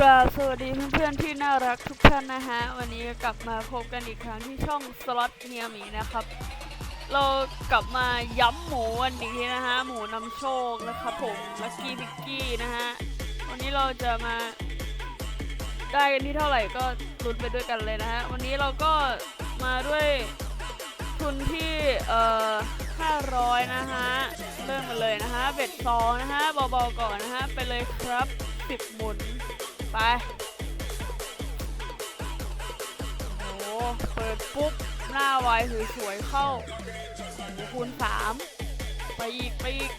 กราบสวัสดีเพื่อนๆที่น่ารักทุกท่านนะฮะ วันนี้กลับมาพบกันอีกครั้งที่ช่องสล็อตเนียหมีนะครับ เรากลับมาย้ำหมูวันนี้นะฮะ หมูนำโชคนะครับผมลักกี้พิกกี้นะฮะ วันนี้เราจะมา ได้กันที่เท่าไหร่ก็ลุ้นไปด้วยกันเลยนะฮะ วันนี้เราก็มาด้วยทุนที่เอ่อ500 นะฮะ เริ่มกันเลยนะฮะเบ็ดซองนะฮะเบาๆก่อนนะฮะ ไปเลยครับ 10 หมุน ไป โอ้ เปิดปุ๊บ หน้าไวสวยๆเข้าโอ้โหคูณสามไปอีก ไปอีก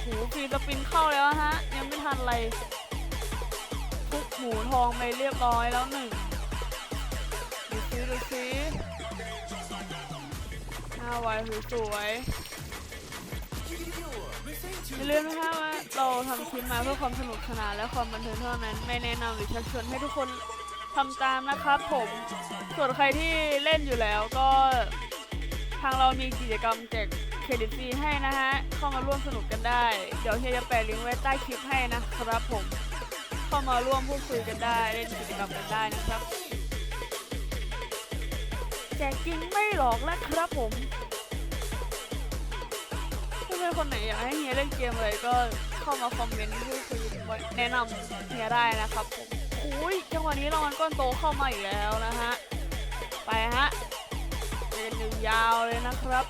โหูฟรีสปินเข้าแล้วฮะ ยังไม่ทันอะไรปุ๊บหมูทองไปเรียบร้อยแล้วหนึ่งดูซิดูซิหน้าไวสวย อย่าลืมนะคะว่าเราทำคลิปมาเพื่อความสนุกสนานและความบันเทิงเท่านั้น ไม่แนะนำหรือชักชวนให้ทุกคนทำตามนะครับผม ส่วนใครที่เล่นอยู่แล้วก็ ทางเรามีกิจกรรมแจกเครดิตฟรีให้นะฮะ เข้ามาร่วมสนุกกันได้ เดี๋ยวเฮียจะแปะลิงก์ไว้ใต้คลิปให้นะครับผม เข้ามาร่วมพูดคุยกันได้ เล่นกิจกรรมกันได้นะครับ แจกจริงไม่หลอกนะครับผม ถ้าเป็นคนไหนอยากให้เฮียเล่นเกมอะไรก็เข้ามาคอมเมนต์พูดคุยแนะนำเฮียได้นะครับผมอุ้ยจังหวะนี้รางวัลก้อนโตเข้ามาอีกแล้วนะฮะ ไปฮะเป็นยาวๆเลยนะครับ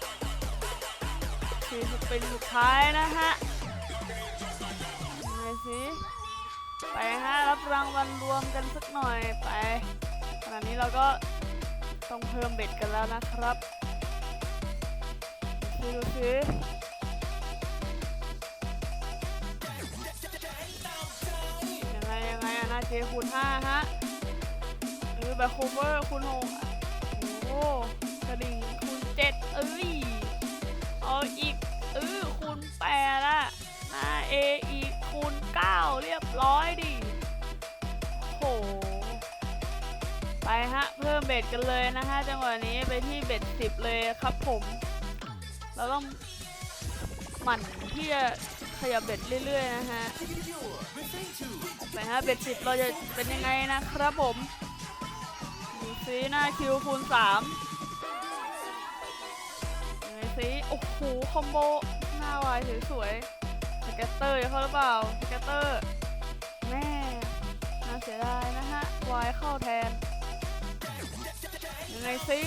คือเป็นสุดท้ายนะฮะไงสิไปฮะรับรางวัลรวมกันสักหน่อยไปขณะนี้เราก็ต้องเพิ่มเบ็ดกันแล้วนะครับดูสิ ยังไงยังไงอะนาเจคูณห้าฮะหรือแบบโคเวอร์คูณหกโอ้กระดิ่งคูณเจ็ดเอ้ยเอาอีกเออคูณแปดละหน้าเออีกคูณเก้าเรียบร้อยดิโหไปฮะ เพิ่มเบ็ดกันเลยนะฮะ จังหวะนี้ไปที่เบ็ดสิบเลยครับผม เราต้องหมั่นที่จะ ยับเบ็ดเรื่อยๆนะฮะไปฮะเบ็ดสิบเราจะเป็นยังไงนะครับผมดูซิหน้าคิวคูณสามยังไงซิโอ้โหคอมโบหน้าวายสวยๆสแกตเตอร์จะเข้าหรือเปล่าสแกตเตอร์แม่น่าเสียดายนะฮะวายเข้าแทนยังไงซิ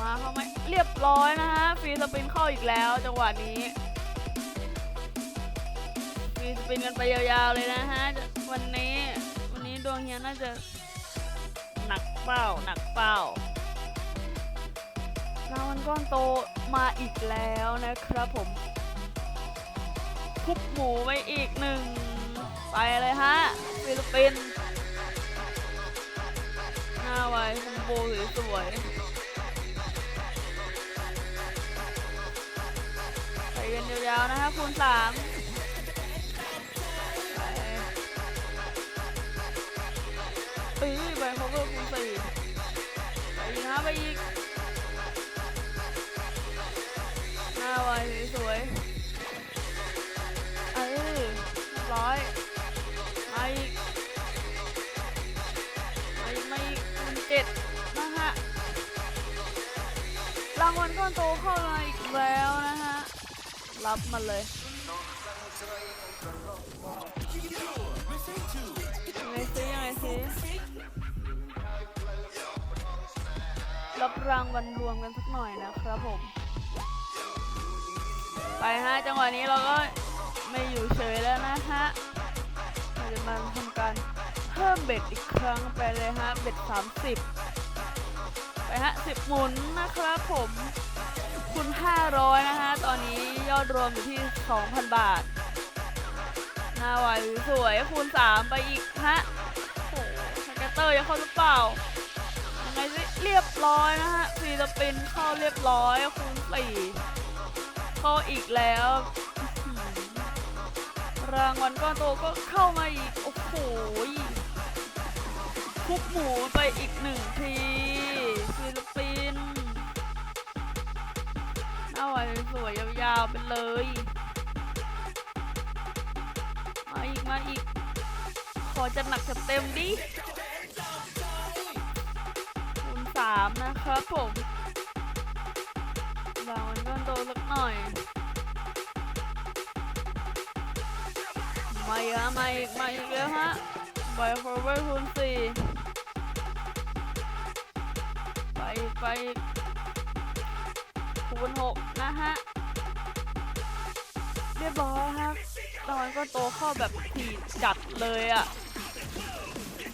มาเข้าไหมเรียบร้อยนะฮะฟรีสปินเข้าอีกแล้วจังหวะนี้ ฟรีสปินกันไปยาวๆเลยนะฮะ วันนี้วันนี้ดวงเฮียน่าจะหนักเป้าหนักเป้ารางวัลก้อนโตมาอีกแล้วนะครับผมทุบหมูไปอีกหนึ่งไปเลยฮะฟิลิปปินส์หน้าไว้คอมโบสวยๆไปกันยาวๆนะฮะคูณสาม เอ้ยใบเขาเพิ่มคูณสี่ไปอีกนะไปอีกหน้าไวสวยเออร้อยมาอีกมาอีกมาอีกคูณเจ็ดนะฮะรางวัลก้อนโตเข้ามาอีกแล้วนะฮะ รับมาเลย รับรางวัลรวมกันสักหน่อยนะครับผม ไปฮะจังหวะนี้เราก็ไม่อยู่เฉยแล้วนะฮะเราจะมาทำการเพิ่มเบ็ดอีกครั้งไปเลยฮะเบ็ด30 ไปฮะ10 หมุนนะครับผมคูณ500 นะฮะ ตอนนี้ยอดรวมอยู่ที่ 2,000 บาทหน้าไหวสวยคูณ 3 ไปอีกฮะ โอ้โหสแกตเตอร์จะเข้าหรือเปล่า เรียบร้อยนะฮะฟรีสปินเข้าเรียบร้อยคูณสี่เข้าอีกแล้ว รางวัลก้อนโตก็เข้ามาอีก โอ้โหคุกหมูไปอีกหนึ่งทีฟิลิปปินส์เอาไว้สวยยาวๆไปเลย มาอีกมาอีก ขอจัดหนักจัดเต็มดิ สามนะครับผมบางวันก็โตสักหน่อย มาอีกฮะมาอีกมาอีกแล้วฮะไบโคเวอร์คูณสี่ไปไปคูณหกนะฮะ เรียบร้อยครับตอนก็โตเข้าแบบถี่จัดเลยอะ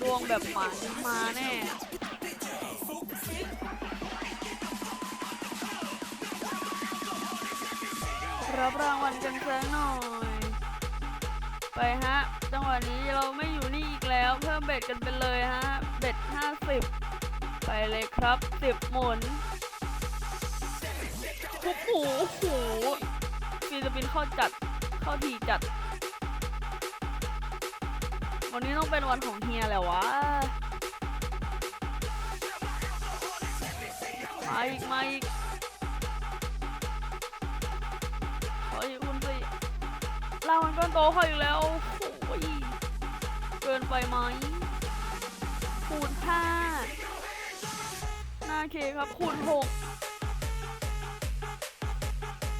ดวงแบบหมามาแน่ รับรางวัลกันสักหน่อย ไปฮะ จังหวะนี้เราไม่อยู่นี่อีกแล้ว เพิ่มเบ็ดกันไปเลยฮะ เบ็ดห้าสิบไปเลยครับสิบหมุนโอ้โหโอ้โหฟิลิปปินส์เข้าจัด เข้าทีจัด วันนี้ต้องเป็นวันของเฮียแหละวะมาอีกมาอีก รางวัลก้อนโตขออีกแล้วโอ้ยเกินไปไหมคูณห้าหน้าเคครับคูณหก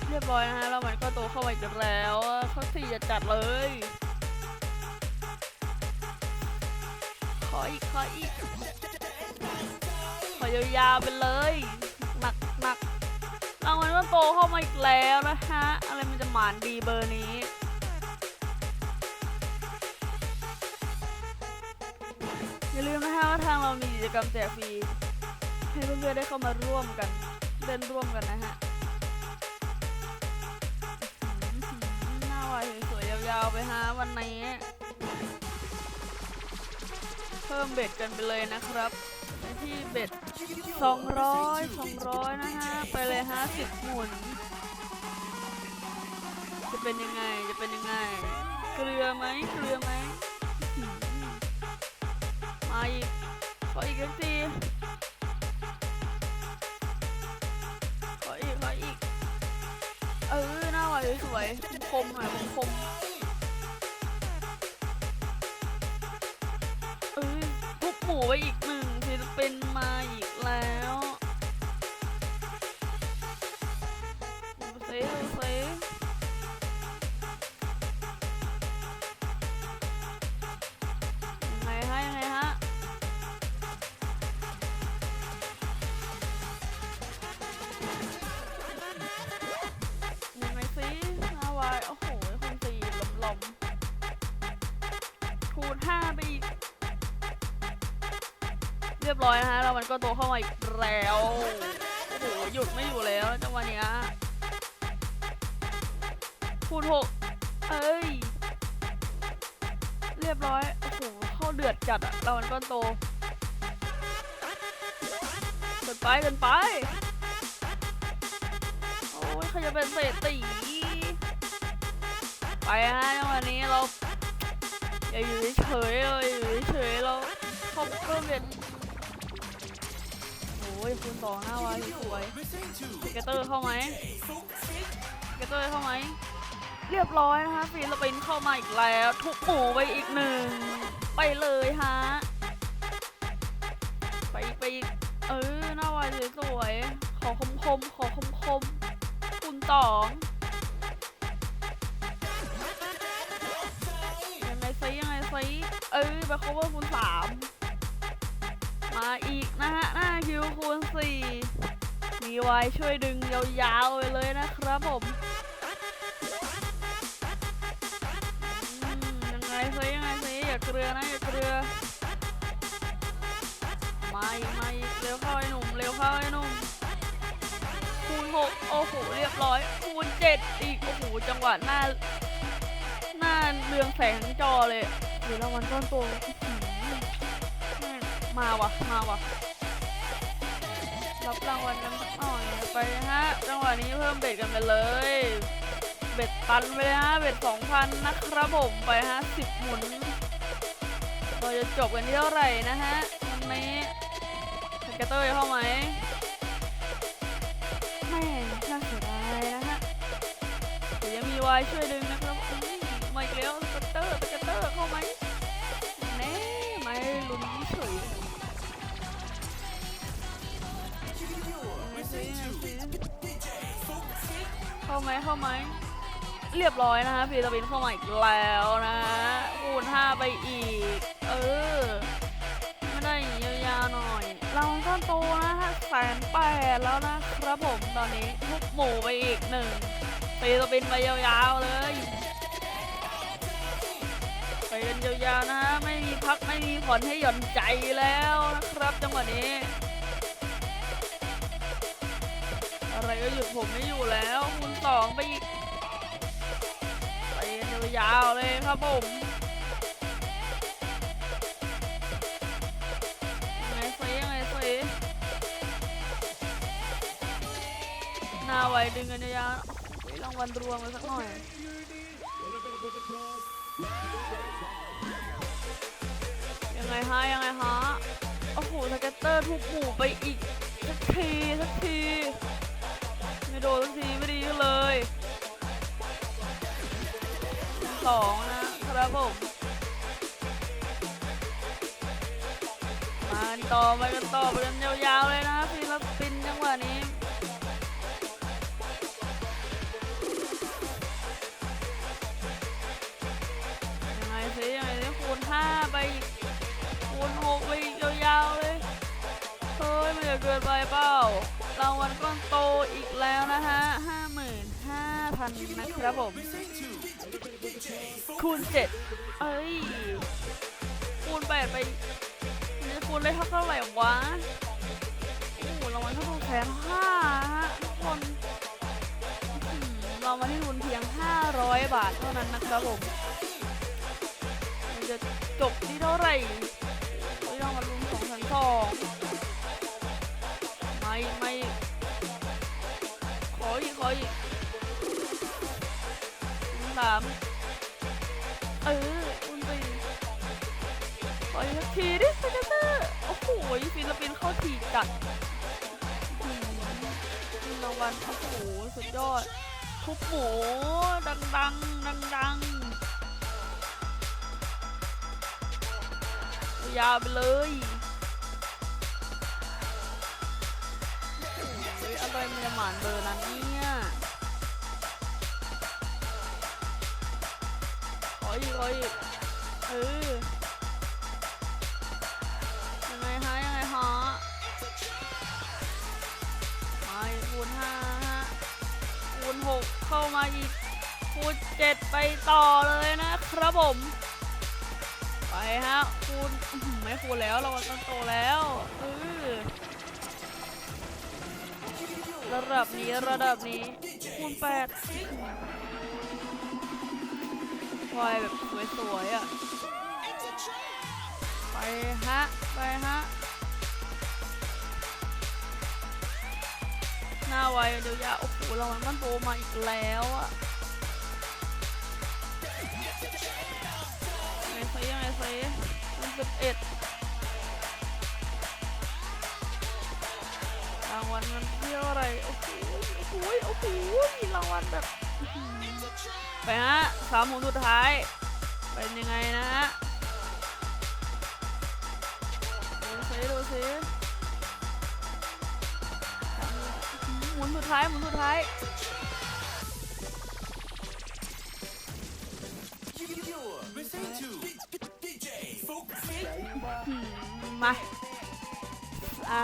เรียบร้อยนะฮะรางวัลก้อนโตเข้าไปอีกแล้วเขาสี่จะจัดเลย ขออีก ขออีก ขอยาวๆไปเลย หนักหนักรางวัลก้อนโตเข้ามาอีกแล้วนะฮะ อะไรมันจะหมานดีเบอร์นี้ อย่าลืมนะฮะว่าทางเรามีกิจกรรมแจกฟรีให้เพื่อนๆได้เข้ามาร่วมกันเล่นร่วมกันนะฮะหน้าวายสวยๆยาวๆไปฮะวันนี้เพิ่มเบ็ดกันไปเลยนะครับที่เบ็ด 200 200 นะฮะ ไปเลยฮะ10หมุน จะเป็นยังไง จะเป็นยังไง เกลือไหมเกลือไหม มาอีกขออีกสักทีขออีกขออีก เออหน้าไหวสวยคมหน่อยคมเออทุบหมูไปอีกหนึ่งศิลปินมาอีกแล้ว เรียบร้อยนะฮะแล้วมันก็โตเข้ามาอีกแล้วโอ้โหหยุดไม่อยู่แล้วจังหวะเนี้ยคูณหกเอ้ย เรียบร้อยโอ้โหเข้าเดือดจัดอะแล้วมันก็โตเกินไปเกินไปโอ้ยเขาจะเป็นเศรษฐีไปฮะจังหวะนี้เราอย่าอยู่เฉยเลยอยู่เฉยเราเข้าเพิ่มเด็ดโอ้ ยคูณสองหน้าวายสวยเกตเตอร์เข้าไหมเกตเตอร์เข้าไหมเรียบร้อยนะคะฟิลิปปินเข้ามาอีกแล้วทุกหมูไปอีกหนึ่งไปเลยฮะไปไปเออหน้าวายสวยๆขอคมคมขอคมคมคูณสองยังไงซิยังไงซิเออไป cover คูณสาม มาอีกนะฮะหน้าคิวคูณสี่มีไว้ช่วยดึงยาวๆไปเลยนะครับผมยังไงซิยังไงซิอย่าเกลือนะอย่าเกลือมาอีกมาอีกเร็วเข้าไอ้หนุ่มเร็วเข้าไอ้หนุ่มคูณหกโอ้โหเรียบร้อยคูณเจ็ดอีกโอ้โหจังหวะหน้าหน้าเรืองแสงจอเลยเดี๋ยวรางวัลก้อนโต มาวะมาวะรับรางวัลกันสักหน่อยไปฮะจังหวะนี้เพิ่มเบ็ดกันไปเลย เบ็ดพันไปเลยฮะเบ็ดสองพันนะครับผมไปฮะสิบหมุนเราจะจบกันที่เท่าไหร่นะฮะวันนี้สเกตเตอร์เข้าไหมแม่น่าเสียดายนะฮะเดี๋ยวยังมีวายช่วยดึงนะครับอุ้ยมาอีกแล้วสเกตเตอร์สเกตเตอร์เข้าไหม เข้าไหมเข้าไหมเรียบร้อยนะฮะพีตาบินเข้ามาอีกแล้วนะคูณาไปอีก เออ ไม่ได้ยาวๆหน่อย เราก็โตนะฮะแสนแปดแล้วนะครับผมตอนนี้ทุกหมู่ไปอีกหนึ่งพีตับินไปยาวๆเลยไปกันยาวๆนะ ไม่มีพักไม่มีผ่อนให้หย่อนใจแล้วนะครับจังหวะนี้ อะไรก็หยุดผมไม่อยู่แล้วคูณสองไปอีกไปยาวเลยครับผมยังไงสิยังไงสิหน้าไวดึงกันยาวๆเฮ้ยรางวัลรวมมาสักหน่อยยังไงฮะยังไงฮะโอ้โหสเก็ตเตอร์ทุกหมู่ไปอีกสักทีสักที ดนสักทีไม่ดีเลยสองนะครับผมมาต่อไปกันต่อไปกันยาวๆเลยนะฟิลิปปินจังหวะนี้ยังไงสิยังไงสิคูณห้าไปอีกคูณหกไปอีกยาวๆเลยเฮ้ยมันจะเกินไปปารางวัลก้อนโตอีกแล้วนะฮะห้าหมื่นห้าพันนะครับผม คูณเจ็ดเอ้ย คูณแปดไปจะคูณได้เท่าไหร่วะ โอ้โหรางวัลเท่ากับแสนห้าฮะทุกคนรางวัลที่ทุนเพียง 500 บาทเท่านั้นนะครับผมจะจบที่เท่าไหร่ ออีกขออีกคูณสามเออคูณสี่ขออีกสักทีดิสเกตเตอร์โอ้โหฟิลิปปินส์เข้าทีจัดรางวัลโอ้โหสุดยอด ทุบหมูดังดังดังดังยาวไปเลย ไรมันจะหมานเบอร์นั้นเนี่ยขออีกขออีกเออยังไงฮะยังไงฮะมาคูณห้าฮะคูณหกเข้ามาอีกคูณเจ็ดไปต่อเลยนะครับผมไปฮะคูณไม่คูณแล้วเราต้องโตแล้วเออ ระดับนี้ระดับนี้คูณแปดวายแบบสวยๆอะ ไปฮะ ไปฮะ หน้าไวเดี๋ยวยาโอ้โหรางวัลมันโตมาอีกแล้วอะไงซิยังไงซิมันสิบเอ็ดางวัลมันเที่ยวอะไร โอ้โหโอ้โหโอ้โหรางวัลแบบอื้อหือไปฮะสามหมุนสุดท้าย เป็นยังไงนะฮะดูซิดูซิหมุนสุดท้ายหมุนสุดท้ายหืมมา อะ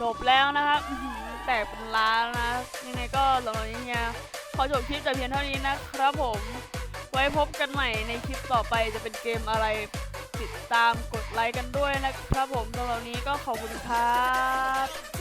จบแล้วนะครับแตกเป็นล้านนะยังไงก็สำหรับนี้เนี่ยขอจบคลิปแต่เพียงเท่านี้นะครับผม ไว้พบกันใหม่ในคลิปต่อไปจะเป็นเกมอะไรติดตามกดไลค์กันด้วยนะครับผมสำหรับนี้ก็ขอบคุณครับ